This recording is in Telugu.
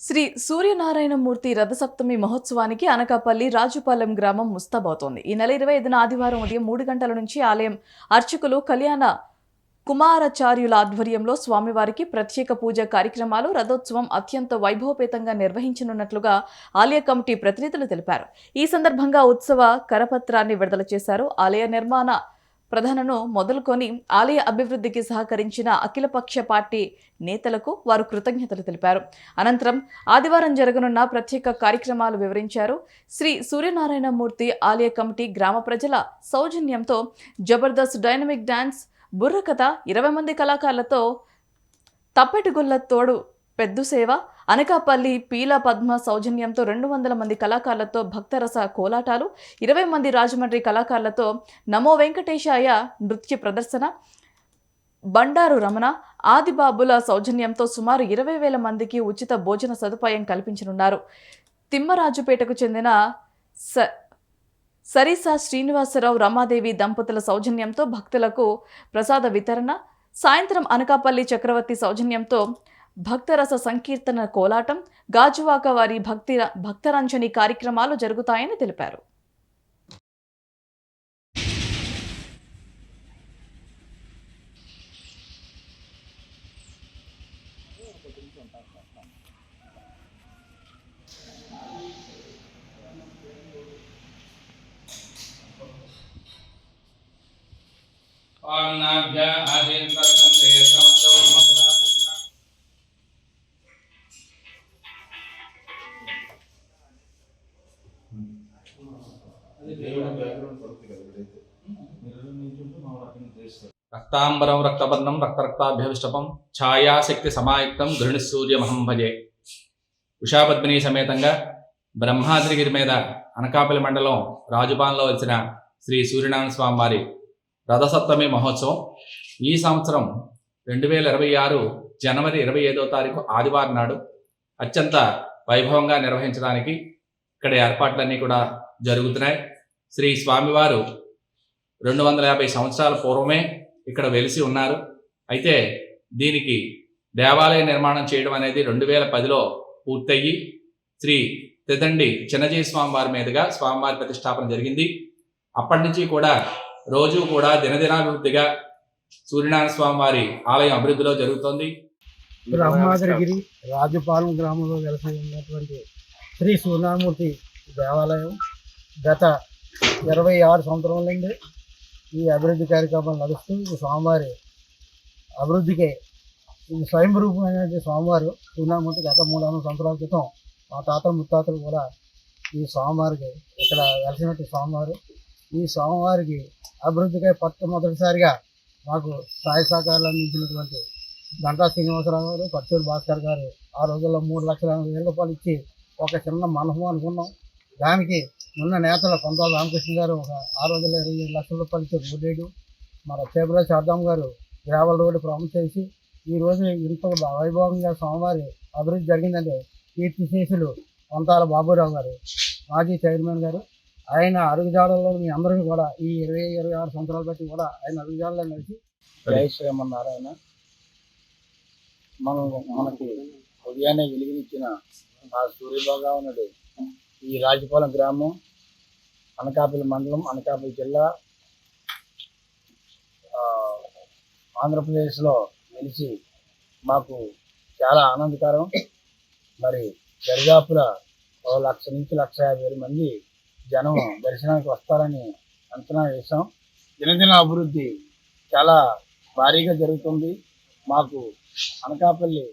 శ్రీ సూర్యనారాయణమూర్తి రథసప్తమి మహోత్సవానికి అనకాపల్లి రాజుపాలెం గ్రామం ముస్తాబవుతోంది. ఈ నెల ఇరవై ఐదున ఆదివారం ఉదయం మూడు గంటల నుంచి ఆలయం అర్చకులు కళ్యాణ కుమారాచార్యుల ఆధ్వర్యంలో స్వామివారికి ప్రత్యేక పూజ కార్యక్రమాలు రథోత్సవం అత్యంత వైభవపేతంగా నిర్వహించనున్నట్లుగా ఆలయ కమిటీ ప్రతినిధులు తెలిపారు. ఈ సందర్భంగా ఉత్సవ కరపత్రాన్ని విడుదల చేశారు. ఆలయ నిర్మాణ ప్రధానను మొదలుకొని ఆలయ అభివృద్ధికి సహకరించిన అఖిలపక్ష పార్టీ నేతలకు వారు కృతజ్ఞతలు తెలిపారు. అనంతరం ఆదివారం జరగనున్న ప్రత్యేక కార్యక్రమాలు వివరించారు. శ్రీ సూర్యనారాయణమూర్తి ఆలయ కమిటీ గ్రామ ప్రజల సౌజన్యంతో జబర్దస్త్ డైనమిక్ డ్యాన్స్ బుర్రకథ ఇరవై మంది కళాకారులతో తప్పెటిగుల్ల తోడు పెద్ద సేవ అనకాపల్లి పీల పద్మ సౌజన్యంతో రెండు వందల మంది కళాకారులతో భక్తరస కోలాటాలు ఇరవై మంది రాజమండ్రి కళాకారులతో నమో వెంకటేశాయ నృత్య ప్రదర్శన బండారు రమణ ఆదిబాబుల సౌజన్యంతో సుమారు ఇరవై వేల మందికి ఉచిత భోజన సదుపాయం కల్పించనున్నారు. తిమ్మరాజుపేటకు చెందిన స సరిసా శ్రీనివాసరావు రమాదేవి దంపతుల సౌజన్యంతో భక్తులకు ప్రసాద వితరణ సాయంత్రం అనకాపల్లి చక్రవర్తి సౌజన్యంతో భక్తరస సంకీర్తన కోలాటం గాజువాక వారి భక్తి భక్తరంజని కార్యక్రమాలు జరుగుతాయని తెలిపారు. రక్తాంబరం పడుతుంది రక్త ఇప్పుడైతే. రక్తాంబరం రక్తరక్తాభ్యవిష్టపం ఛాయాశక్తి సమాయుక్తం గృహి సూర్య భజే. ఉషాపద్మిని సమేతంగా బ్రహ్మాద్రిగిరి మీద అనకాపల్లి మండలం రాజుపాన్లో వచ్చిన శ్రీ సూర్యనారాయణ స్వామి వారి రథసప్తమి మహోత్సవం ఈ సంవత్సరం రెండు వేల ఇరవై ఆరు జనవరి ఇరవై ఐదో తారీఖు ఆదివారం నాడు అత్యంత వైభవంగా నిర్వహించడానికి ఇక్కడ ఏర్పాట్లన్నీ కూడా జరుగుతున్నాయి. శ్రీ స్వామివారు రెండు వందల యాభై సంవత్సరాల పూర్వమే ఇక్కడ వెలిసి ఉన్నారు. అయితే దీనికి దేవాలయ నిర్మాణం చేయడం అనేది రెండు వేల పదిలో పూర్తయ్యి శ్రీ తిదండి చిన్నజీ స్వామివారి మీదుగా స్వామివారి ప్రతిష్టాపన జరిగింది. అప్పటి నుంచి కూడా రోజు కూడా దినదినాభివృద్ధిగా సూర్యనారాయణ స్వామి వారి ఆలయం అభివృద్ధిలో జరుగుతోంది. బ్రహ్మాద్రిగిరి రాజుపాలెం గ్రామంలో వెలసి ఉన్నటువంటి శ్రీ సూర్యనారాయణమూర్తి దేవాలయం గత ఇరవై ఆరు సంవత్సరాల నుండి ఈ అభివృద్ధి కార్యక్రమాలు నడుస్తూ ఈ స్వామివారి అభివృద్ధికి ఈ స్వయం రూపమైనటువంటి స్వామివారు సూర్యనారాయణమూర్తి గత మూడు వందల సంవత్సరాల క్రితం మా తాతలు ముత్తాతలు కూడా ఈ స్వామివారికి ఇక్కడ వెలిసినట్టు స్వామివారు. ఈ స్వామివారికి అభివృద్ధికై మొట్టమొదటిసారిగా మాకు సహాయ సహకారాలు అందించినటువంటి గంటా శ్రీనివాసరావు గారు పచ్చూరు భాస్కర్ గారు ఆ రోజుల్లో మూడు లక్షల ఎనభై వేల రూపాయలు ఇచ్చి ఒక చిన్న మనహం అనుకున్నాం. దానికి ఉన్న నేతలు కొంత రామకృష్ణ గారు ఒక ఆ రోజుల్లో ఇరవై ఏడు లక్షల రూపాయలు రోడ్ వేయడం. మన చేపల శారదాం గారు గ్రావెల్ రోడ్డు ప్రామిస్ చేసి ఈ రోజు ఇంత వైభవంగా స్వామివారి అభివృద్ధి జరిగిందంటే కీర్తిశేషులు వంతాల బాబురావు గారు మాజీ చైర్మన్ గారు ఆయన అడుగుజాడల్లో మీ అందరికీ కూడా ఈ ఇరవై ఇరవై ఆరు సంవత్సరాలు బట్టి కూడా ఆయన అడుగుజాడలో నడిచి జై శ్రీమన్నారాయణ మనం మనకి ఉదయాన్నే వెలుగునిచ్చిన ఆ సూర్యభగవానుడు ఈ రాజపాలెం గ్రామం అనకాపల్లి మండలం అనకాపల్లి జిల్లా ఆంధ్రప్రదేశ్లో నిలిచి మాకు చాలా ఆనందకరం. మరి దరిదాపుల ఓ లక్ష నుంచి లక్ష యాభై వేల మంది జనం దర్శనానికి వస్తారని అంచనా వేశాం. దినదిన అభివృద్ధి చాలా భారీగా జరుగుతుంది. మాకు అనకాపల్లి